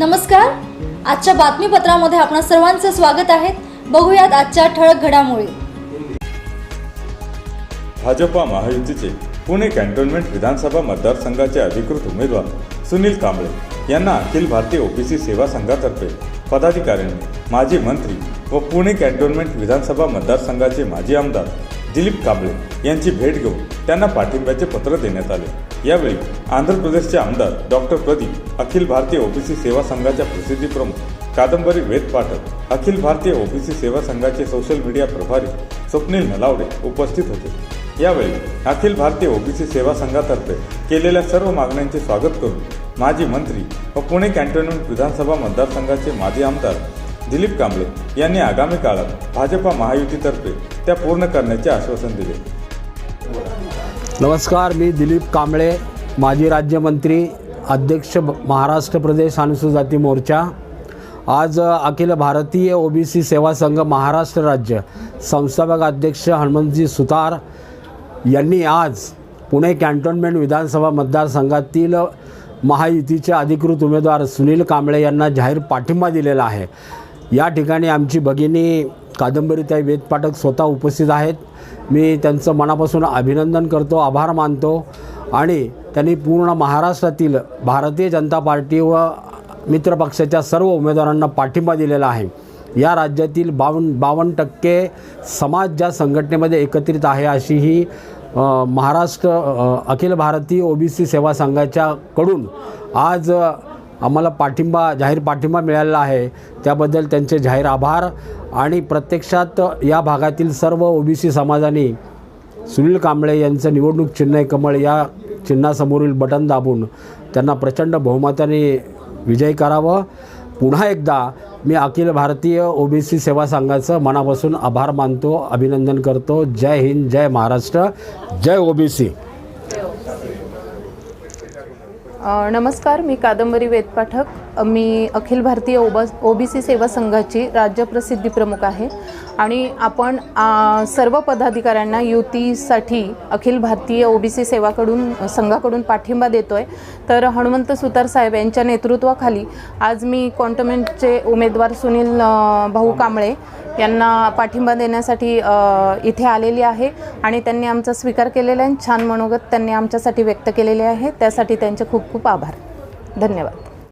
नमस्कार. आजच्या बातमीपत्रामध्ये आपणा सर्वांचं स्वागत आहे. बघूयात आजच्या ठळक घडामोडी. भाजपा महायुतीचे पुणे कॅन्टोन्मेंट विधानसभा मतदारसंघाचे अधिकृत उमेदवार सुनील कांबळे यांना अखिल भारतीय ओबीसी सेवा संघातर्फे पदाधिकाऱ्यांनी माजी मंत्री व पुणे कॅन्टोन्मेंट विधानसभा मतदारसंघाचे माजी आमदार दिलीप कांबळे यांची भेट घेऊन त्यांना पाठिंब्याचे पत्र देण्यात आले. यावेळी आंध्र प्रदेशचे आमदार डॉक्टर प्रदीप अखिल भारतीय ओबीसी सेवा संघाच्या प्रसिद्धी प्रमुख कादंबरी वेद पाठक अखिल भारतीय ओबीसी सेवा संघाचे सोशल मीडिया प्रभारी स्वप्नील नलावडे उपस्थित होते. यावेळी अखिल भारतीय ओबीसी सेवा संघातर्फे केलेल्या सर्व मागण्यांचे स्वागत करून माजी मंत्री व पुणे कॅन्टोन्मेंट विधानसभा मतदारसंघाचे माजी आमदार दिलीप कांबळे यांनी आगामी काळात भाजपा महायुतीतर्फे त्या पूर्ण करण्याचे आश्वासन दिले. नमस्कार मी दिलीप कांबळे माजी राज्यमंत्री अध्यक्ष महाराष्ट्र प्रदेश अनुसूचित जाती मोर्चा. आज अखिल भारतीय ओबीसी सेवा संघ महाराष्ट्र राज्य संस्थापक अध्यक्ष हनुमंतजी सुतार यांनी आज पुणे कॅन्टोन्मेंट विधानसभा मतदारसंघातील महायुतीचे अधिकृत उमेदवार सुनील कांबळे यांना जाहीर पाठिंबा दिलेला आहे. या ठिकाणी आमची भगिनी कादंबरीताई वेदपाठक स्वतः उपस्थित आहेत. मी त्यांचं मनापासून अभिनंदन करतो आभार मानतो. आणि त्यांनी पूर्ण महाराष्ट्रातील भारतीय जनता पार्टी व मित्रपक्षाच्या सर्व उमेदवारांना पाठिंबा दिलेला आहे. या राज्यातील बावन्न बावन्न टक्के समाज ज्या संघटनेमध्ये एकत्रित आहे अशी ही महाराष्ट्र अखिल भारतीय ओबीसी सेवा संघाच्याकडून आज आम्हाला पाठिंबा जाहीर पाठिंबा मिळालेला आहे. त्याबद्दल त्यांचे जाहीर आभार आणि प्रत्यक्षात या भागातील सर्व ओबीसी समाजाने सुनील कांबळे यांचं निवडणूक चिन्ह कमळ या चिन्हासमोरील बटन दाबून त्यांना प्रचंड बहुमताने विजय करावं. पुन्हा एकदा मी अखिल भारतीय ओबीसी सेवा संघाचं मनापासून आभार मानतो अभिनंदन करतो. जय हिंद जय महाराष्ट्र जय ओबीसी. नमस्कार मी कादंबरी वेदपाठक मी अखिल भारतीय ओबा ओबीसी सेवा संघाची राज्य प्रसिद्धी प्रमुख आहे. आणि आपण सर्व पदाधिकाऱ्यांना युतीसाठी अखिल भारतीय ओबीसी सेवाकडून संघाकडून पाठिंबा देतो आहे तर हनुमंत सुतार साहेब यांच्या नेतृत्वाखाली आज मी कॉन्टमेंटचे उमेदवार सुनील भाऊ कांबळे यांना पाठिंबा देण्यासाठी इथे आलेली आहे आणि त्यांनी आमचा स्वीकार केलेला आहे छान मनोगत त्यांनी आमच्यासाठी व्यक्त केलेले आहे. त्यासाठी त्यांचे खूप खूप आभार. धन्यवाद.